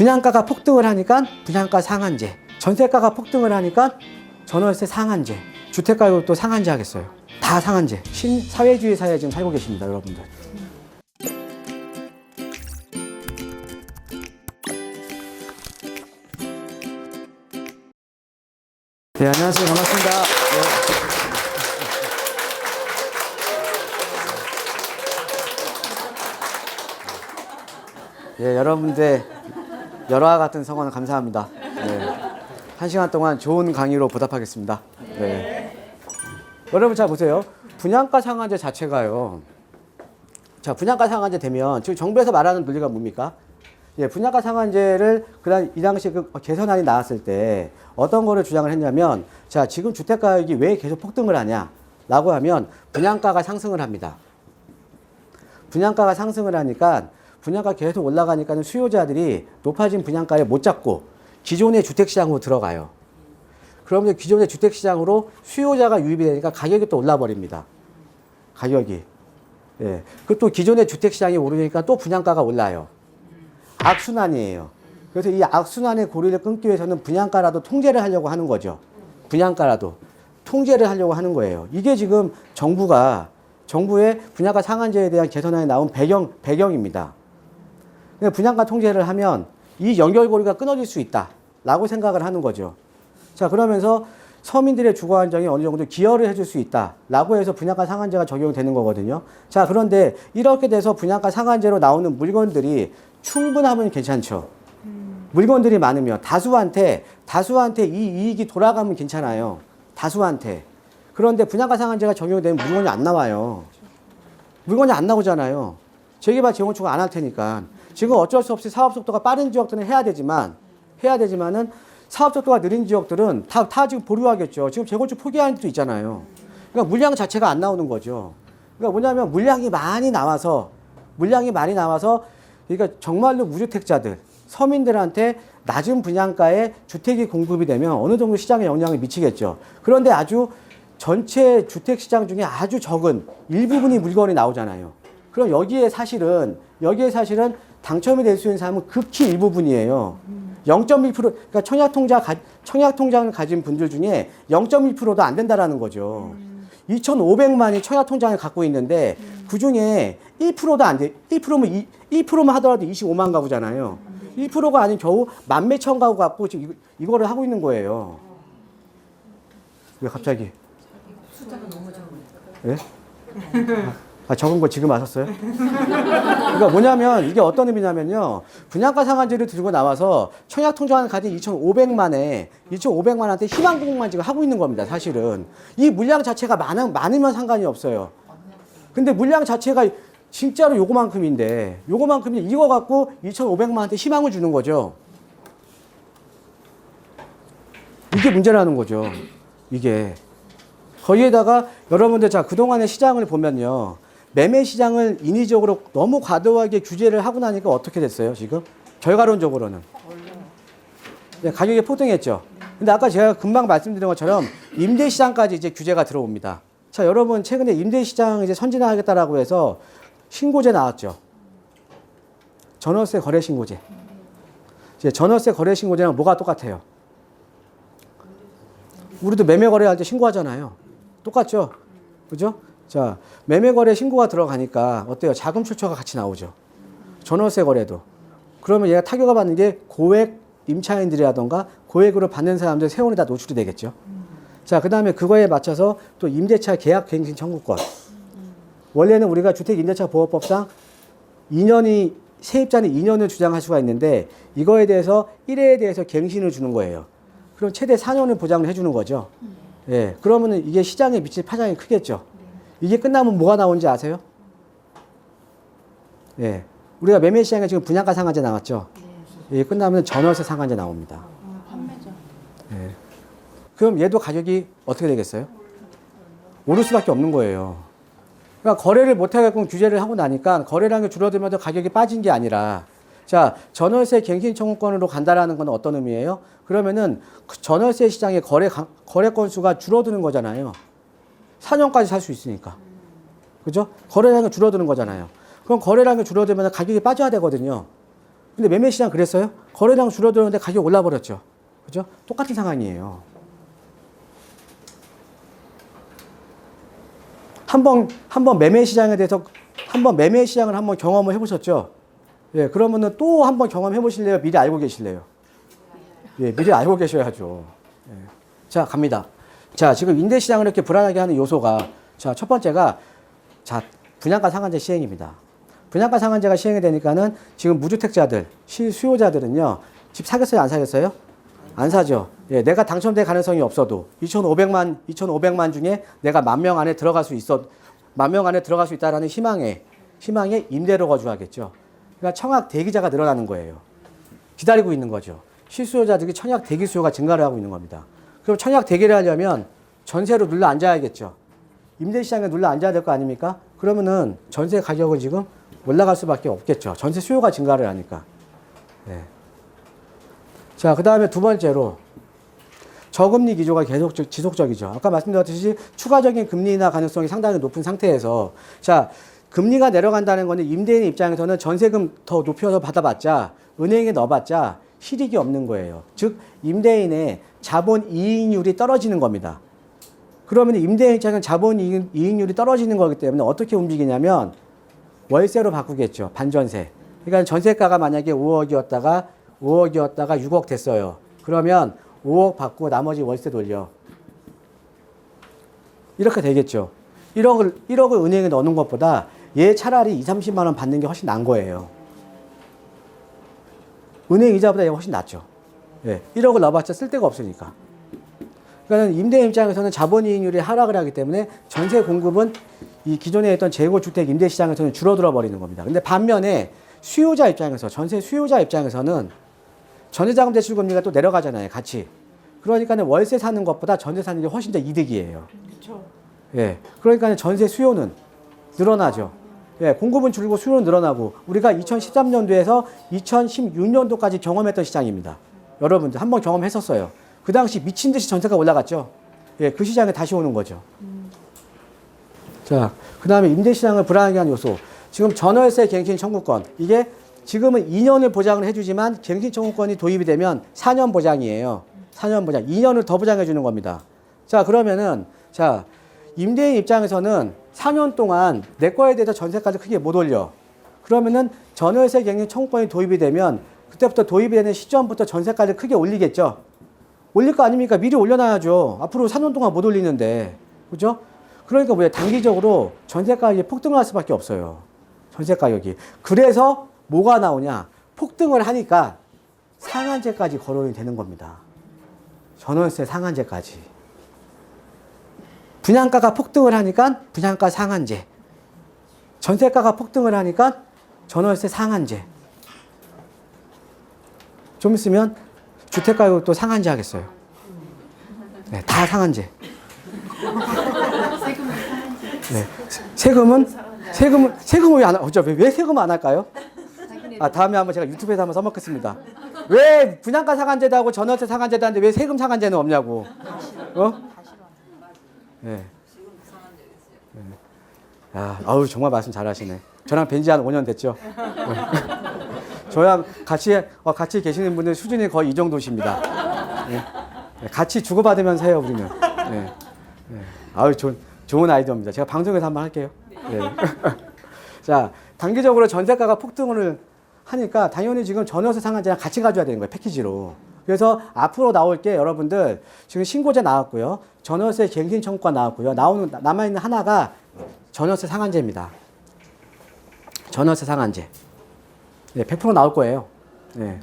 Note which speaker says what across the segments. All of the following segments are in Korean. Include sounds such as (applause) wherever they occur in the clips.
Speaker 1: 분양가가 폭등을 하니까 분양가 상한제, 전세가가 폭등을 하니까 전월세 상한제, 주택 가격도 상한제 하겠어요. 다 상한제. 신사회주의 사회에 지금 살고 계십니다, 여러분들. 네, 안녕하세요. 반갑습니다. 네. 예, 여러분들 열화 같은 성원 감사합니다. 네. 한 시간 동안 좋은 강의로 보답하겠습니다. 네. 여러분 잘 보세요. 분양가 상한제 자체가요. 자, 분양가 상한제 되면 지금 정부에서 말하는 논리가 뭡니까? 예, 분양가 상한제를 그다음 이 당시 그 개선안이 나왔을 때 어떤 거를 주장을 했냐면 자, 지금 주택 가격이 왜 계속 폭등을 하냐라고 하면 분양가가 상승을 합니다. 분양가가 상승을 하니까 분양가 계속 올라가니까는 수요자들이 높아진 분양가에 못 잡고 기존의 주택 시장으로 들어가요. 그러면 기존의 주택 시장으로 수요자가 유입이 되니까 가격이 또 올라 버립니다. 가격이. 예. 그또 기존의 주택 시장이 오르니까 또 분양가가 올라요. 악순환이에요. 그래서 이 악순환의 고리를 끊기 위해서는 분양가라도 통제를 하려고 하는 거죠. 분양가라도 통제를 하려고 하는 거예요. 이게 지금 정부가 정부의 분양가 상한제에 대한 개선안이 나온 배경 배경입니다. 분양가 통제를 하면 이 연결고리가 끊어질 수 있다라고 생각을 하는 거죠. 자 그러면서 서민들의 주거 안정에 어느 정도 기여를 해줄 수 있다라고 해서 분양가 상한제가 적용되는 거거든요. 자 그런데 이렇게 돼서 분양가 상한제로 나오는 물건들이 충분하면 괜찮죠. 물건들이 많으면 다수한테 다수한테 이 이익이 돌아가면 괜찮아요. 다수한테. 그런데 분양가 상한제가 적용되면 물건이 안 나와요. 물건이 안 나오잖아요. 재개발 재건축을 안 할 테니까. 지금 어쩔 수 없이 사업 속도가 빠른 지역들은 해야 되지만 해야 되지만은 사업 속도가 느린 지역들은 다, 다 지금 보류하겠죠. 지금 재건축 포기하는 데도 있잖아요. 그러니까 물량 자체가 안 나오는 거죠. 그러니까 뭐냐면 물량이 많이 나와서 물량이 많이 나와서 그러니까 정말로 무주택자들 서민들한테 낮은 분양가에 주택이 공급이 되면 어느 정도 시장에 영향을 미치겠죠. 그런데 아주 전체 주택 시장 중에 아주 적은 일부분이 물건이 나오잖아요. 그럼 여기에 사실은 여기에 사실은 당첨이 될 수 있는 사람은 극히 일부분이에요. 0.1% 그러니까 청약 통장 가, 청약 통장을 가진 분들 중에 0.1%도 안 된다라는 거죠. 2,500만이 청약 통장을 갖고 있는데 그 중에 1%도 안 돼. 1%면 2, 1%만 하더라도 25만 가구잖아요. 1%가 아닌 겨우 만 몇천 가구 갖고 지금 이거, 이거를 하고 있는 거예요. 왜 갑자기?
Speaker 2: 숫자가 너무 적어요.
Speaker 1: 예? (laughs) 아, 적은 거 지금 아셨어요? 그러니까 뭐냐면 이게 어떤 의미냐면요. 분양가 상한제를 들고 나와서 청약 통장을 가진 2,500만에 2,500만 한테 희망 공급만 지금 하고 있는 겁니다. 사실은 이 물량 자체가 많으, 많으면 상관이 없어요. 근데 물량 자체가 진짜로 요거만큼인데 요거만큼이 이거 갖고 2,500만한테 희망을 주는 거죠. 이게 문제라는 거죠. 이게. 거기에다가 여러분들 자 그동안의 시장을 보면요. 매매 시장을 인위적으로 너무 과도하게 규제를 하고 나니까 어떻게 됐어요, 지금? 결과론적으로는. 네, 가격이 폭등했죠. 근데 아까 제가 금방 말씀드린 것처럼 임대 시장까지 이제 규제가 들어옵니다. 자, 여러분 최근에 임대 시장 이제 선진화하겠다라고 해서 신고제 나왔죠. 전월세 거래 신고제. 이제 전월세 거래 신고제랑 뭐가 똑같아요? 우리도 매매 거래할 때 신고하잖아요. 똑같죠? 그죠? 자, 매매 거래 신고가 들어가니까 어때요? 자금 출처가 같이 나오죠. 전월세 거래도. 그러면 얘가 타격을 받는 게 고액 임차인들이라던가 고액으로 받는 사람들 세원이 다 노출이 되겠죠. 자, 그 다음에 그거에 맞춰서 또 임대차 계약 갱신 청구권. 원래는 우리가 주택 임대차 보호법상 2년이 세입자는 2년을 주장할 수가 있는데 이거에 대해서 1회에 대해서 갱신을 주는 거예요. 그럼 최대 4년을 보장을 해주는 거죠. 예. 그러면은 이게 시장에 미칠 파장이 크겠죠. 이게 끝나면 뭐가 나오는지 아세요? 예. 우리가 매매 시장에 지금 분양가 상한제 나왔죠. 이게 끝나면 전월세 상한제 나옵니다.
Speaker 2: 아.
Speaker 1: 예. 그럼 얘도 가격이 어떻게 되겠어요? 오를 수밖에 없는 거예요. 그러니까 거래를 못하게끔 규제를 하고 나니까 거래량이 줄어들면서 가격이 빠진 게 아니라 자 전월세 갱신 청구권으로 간다라는 건 어떤 의미예요? 그러면은 그 전월세 시장의 거래 가- 거래 건수가 줄어드는 거잖아요. 4년까지 살 수 있으니까. 그죠? 거래량이 줄어드는 거잖아요. 그럼 거래량이 줄어들면 가격이 빠져야 되거든요. 근데 매매 시장 그랬어요? 거래량 줄어들었는데 가격 올라 버렸죠. 그죠? 똑같은 상황이에요. 한번 한번 매매 시장에 대해서 한번 매매 시장을 한번 경험을 해보셨죠? 예, 그러면은 또 한번 경험해 보실래요? 미리 알고 계실래요? 예, 미리 알고 계셔야죠. 예. 자, 갑니다. 자, 지금 임대 시장을 이렇게 불안하게 하는 요소가 자, 첫 번째가 자, 분양가 상한제 시행입니다. 분양가 상한제가 시행이 되니까는 지금 무주택자들, 실수요자들은요, 집 사겠어요, 안 사겠어요? 안 사죠. 예, 내가 당첨될 가능성이 없어도 2,500만 2,500만 중에 내가 만 명 안에 들어갈 수 있어 만 명 안에 들어갈 수 있다라는 희망에 희망에 임대료 거주하겠죠. 그러니까 청약 대기자가 늘어나는 거예요. 기다리고 있는 거죠. 실수요자들이 청약 대기 수요가 증가를 하고 있는 겁니다. 그럼 청약 대기를 하려면 전세로 눌러 앉아야겠죠. 임대 시장에 눌러 앉아야 될 거 아닙니까? 그러면은 전세 가격은 지금 올라갈 수밖에 없겠죠. 전세 수요가 증가를 하니까. 네. 자, 그 다음에 두 번째로 저금리 기조가 계속 지속적이죠. 아까 말씀드렸듯이 추가적인 금리 인하 가능성이 상당히 높은 상태에서 자 금리가 내려간다는 거는 임대인 입장에서는 전세금 더 높여서 받아봤자 은행에 넣어봤자 실익이 없는 거예요. 즉 임대인의 자본 이익률이 떨어지는 겁니다. 그러면 임대인 입장은 자본 이익- 이익률이 떨어지는 거기 때문에 어떻게 움직이냐면 월세로 바꾸겠죠. 반전세. 그러니까 전세가가 만약에 5억이었다가 5억이었다가 6억 됐어요. 그러면 5억 받고 나머지 월세 돌려. 이렇게 되겠죠. 1억을 1억을 은행에 넣는 것보다 얘 차라리 2, 30만 원 받는 게 훨씬 나은 거예요. 은행 이자보다 훨씬 낫죠. 예. 1억을 넣어봤자 쓸 데가 없으니까. 그러니까 임대 입장에서는 자본이익률이 하락을 하기 때문에 전세 공급은 이 기존에 있던 재고주택 임대 시장에서는 줄어들어 버리는 겁니다. 근데 반면에 수요자 입장에서 전세 수요자 입장에서는 전세자금 대출 금리가 또 내려가잖아요, 같이. 그러니까는 월세 사는 것보다 전세 사는 게 훨씬 더 이득이에요.
Speaker 2: 그렇죠.
Speaker 1: 예. 그러니까 전세 수요는 늘어나죠. 예, 공급은 줄고 수요는 늘어나고 우리가 2013년도에서 2016년도까지 경험했던 시장입니다. 여러분들 한 번 경험했었어요. 그 당시 미친 듯이 전세가 올라갔죠. 예, 그 시장에 다시 오는 거죠. 자, 그 다음에 임대 시장을 불안하게 하는 요소. 지금 전월세 갱신 청구권. 이게 지금은 2년을 보장을 해주지만 갱신 청구권이 도입이 되면 4년 보장이에요. 4년 보장. 2년을 더 보장해 주는 겁니다. 자, 그러면은, 자, 임대인 입장에서는 4년 동안 내 거에 대해서 전세까지 크게 못 올려. 그러면은 전월세 갱신 청구권이 도입이 되면 그때부터 도입이 되는 시점부터 전세까지 크게 올리겠죠. 올릴 거 아닙니까? 미리 올려놔야죠. 앞으로 4년 동안 못 올리는데. 그죠? 그러니까 뭐야 단기적으로 전세 가격이 폭등을 할 수밖에 없어요. 전세 가격이. 그래서 뭐가 나오냐? 폭등을 하니까 상한제까지 거론이 되는 겁니다. 전월세 상한제까지. 분양가가 폭등을 하니까 분양가 상한제. 전세가가 폭등을 하니까 전월세 상한제. 좀 있으면 주택가격도 상한제 하겠어요. 네, 다 상한제. 네. 세금은 세금은 세금은 왜안 어쩌 왜 세금 안 할까요? 아 다음에 한번 제가 유튜브에서 한번 써먹겠습니다. 왜 분양가 상한제도 하고 전월세 상한제도 하는데 왜 세금 상한제는 없냐고. 어? 네. 네. 아, 아우 정말 말씀 잘하시네. 저랑 뵌지 한 5년 됐죠. (laughs) 저랑 같이 어, 같이 계시는 분들 수준이 거의 이 정도십니다. 네. 네, 같이 주고받으면서 해요 우리는. 네. 네. 아우 좋은 좋은 아이디어입니다. 제가 방송에서 한번 할게요. 네. (laughs) 자 단기적으로 전세가가 폭등을 하니까 당연히 지금 전월세 상한제랑 같이 가져야 되는 거예요 패키지로. 그래서 앞으로 나올 게 여러분들 지금 신고제 나왔고요, 전월세 갱신 청구가 나왔고요. 나오는 남아 있는 하나가 전월세 상한제입니다. 전월세 상한제. 네, 100% 나올 거예요. 네.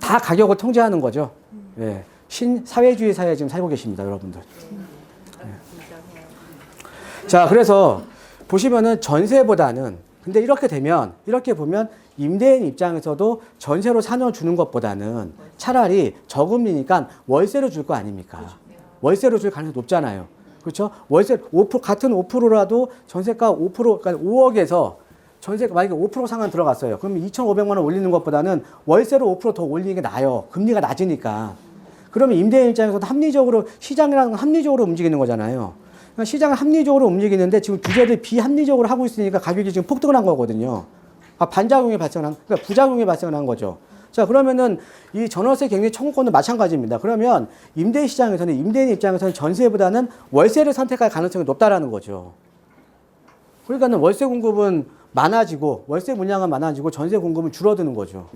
Speaker 1: 다 가격을 통제하는 거죠. 네. 신 사회주의 사회에 지금 살고 계십니다, 여러분들. 네. 자, 그래서 보시면은 전세보다는 근데 이렇게 되면 이렇게 보면 임대인 입장에서도 전세로 4년 주는 것보다는 차라리 저금리니까 월세로 줄 거 아닙니까? 월세로 줄 가능성이 높잖아요. 그렇죠? 월세 5% 같은 5%라도 전세가 5% 그러니까 5억에서 전세가 만약에 5% 상한 들어갔어요. 그러면 2,500만 원 올리는 것보다는 월세로 5%더 올리는 게 나아요. 금리가 낮으니까. 그러면 임대인 입장에서도 합리적으로 시장이라는 건 합리적으로 움직이는 거잖아요. 그러니까 시장은 합리적으로 움직이는데 지금 규제를 비합리적으로 하고 있으니까 가격이 지금 폭등을 한 거거든요. 아, 반작용이 발생한, 그러니까 부작용이 발생한 거죠. 자, 그러면은 이 전월세 갱리 청구권도 마찬가지입니다. 그러면 임대 시장에서는 임대인 입장에서는 전세보다는 월세를 선택할 가능성이 높다라는 거죠. 그러니까는 월세 공급은 많아지고 월세 물량은 많아지고 전세 공급은 줄어드는 거죠.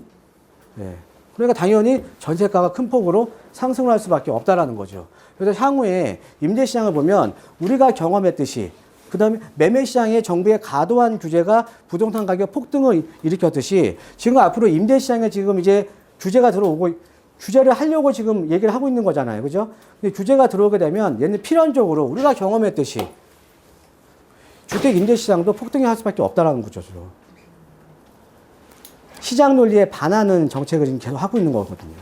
Speaker 1: 네. 그러니까 당연히 전세가가 큰 폭으로 상승을 할 수밖에 없다라는 거죠. 그래서 향후에 임대 시장을 보면 우리가 경험했듯이 그 다음에 매매 시장에 정부의 과도한 규제가 부동산 가격 폭등을 일으켰듯이 지금 앞으로 임대 시장에 지금 이제 규제가 들어오고 규제를 하려고 지금 얘기를 하고 있는 거잖아요. 그죠? 근데 규제가 들어오게 되면 얘는 필연적으로 우리가 경험했듯이 주택 임대 시장도 폭등이 할 수밖에 없다라는 거죠. 시장 논리에 반하는 정책을 지금 계속 하고 있는 거거든요.